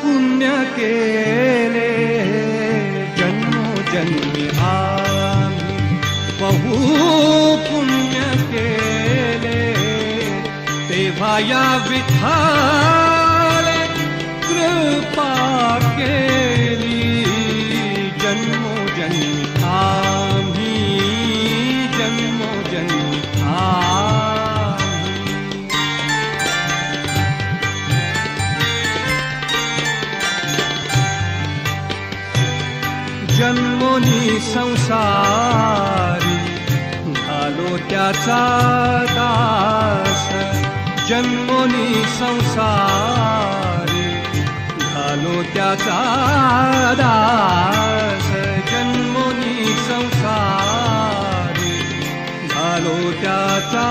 पुण्य केले जन्मोजन्मी आम्ही बहु पुण्य केले तेव्हा या विठाले कृपा केली। जन्मोजन्मी जन्मोनी संसारी झालो त्याचा दास. जन्मोनी संसारी झालो त्याचा दास. जन्मोनी संसारी झालो त्याचा